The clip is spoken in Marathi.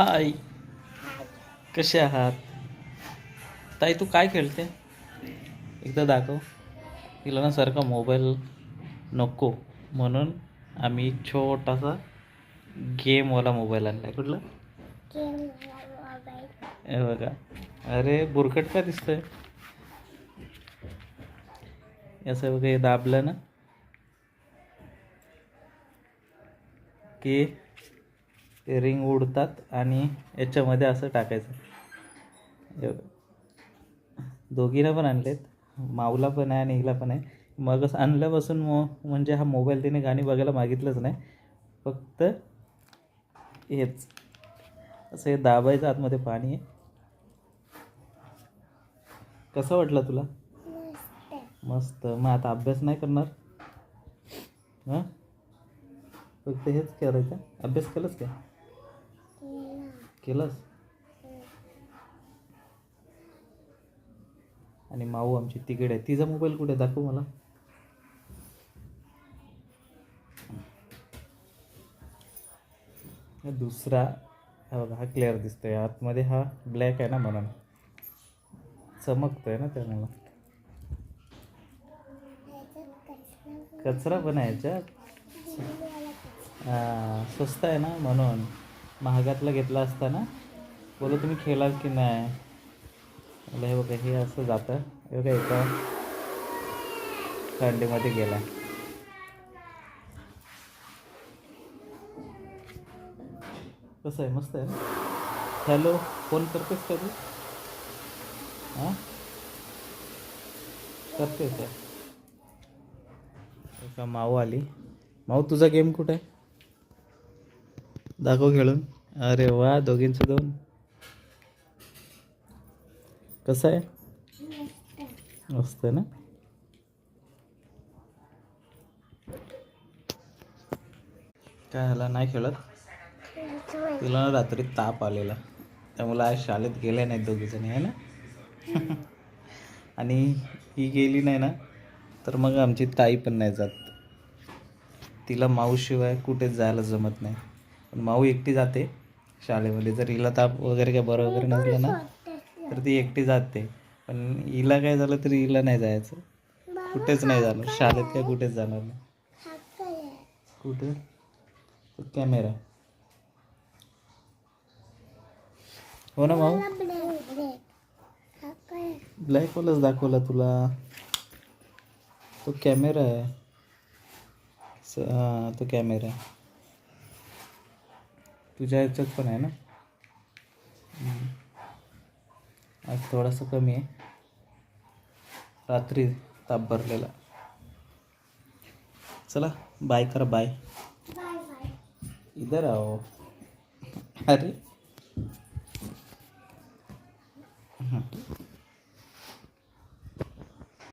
हाय. कसे आहात? ताई तू काय खेळते? एकदा दाखव. तिला ना सारखा मोबाईल नको म्हणून आम्ही एक छोटासा गेमवाला मोबाईल आणला आहे कुठला? हे बघा. अरे बुरकट का दिसतंय? असं बघा हे दाबलं ना. की ते रिंग उडतात आणि याच्यामध्ये असं टाकायचं. हे दोघींना पण आणलेत. माऊला पण आहे आणि हिला पण आहे. मग असं आणल्यापासून मो म्हणजे हा मोबाईल तिने गाणी बघायला मागितलंच नाही. फक्त हेच. असं हे दाबायचं आतमध्ये पाणी आहे. कसं वाटलं तुला? मस्त. मग आता अभ्यास नाही करणार? हां? फक्त हेच करायचं? अभ्यास केलंच काय? केलंस? आणि माऊ आमची तिकडे आहे तिचा मोबाईल कुठे दाखव मला. दुसरा हा बघा हा क्लिअर दिसतोय. आतमध्ये हा ब्लॅक आहे ना म्हणून. चमकतोय ना त्यामुळं कचरा पण आहे याच्यात. स्वस्त आहे ना म्हणून. महागातला घेतला असता ना? बोलो तुम्ही खेळाल की नाही? मला हे बघा हे असं जातं. हे बघा एका थंडीमध्ये गेला. कसं आहे? मस्त आहे ना? हॅलो फोन करतेस का तू? हां? करतेस का? माऊ आली. माऊ तुझा गेम कुठे? आहे दाखव खेळून. अरे वा दोघींचं दोन. कसं आहे? मस्त आहे ना? काय ह्याला नाही खेळत? तिला ना रात्री ताप आलेला. त्यामुळे आज शाळेत गेले नाहीत दोघीजणी आहे ना? आणि ही गेली नाही ना तर मग आमची ताई पण नाही जात. तिला माऊशिवाय कुठेच जायला जमत नाही. पण माऊ एकटी जाते शाळेमध्ये. जर हिला ताप वगैरे काय बरं वगैरे नसलं ना तर ती एकटी जाते. पण हिला काय झालं तरी हिला नाही जायचं. कुठेच नाही जाणार. शाळेत काय कुठेच जाणार नाही. कुठे? तो कॅमेरा. हो ना माऊ? ब्लॅक वालाच दाखवला तुला. तो कॅमेरा आहे. हा तो कॅमेरा आहे. तुझ्या ह्याच्यात पण आहे ना? आज थोडासा कमी आहे. रात्री ताप भरलेला. चला बाय करा बाय इधर आओ. अरे.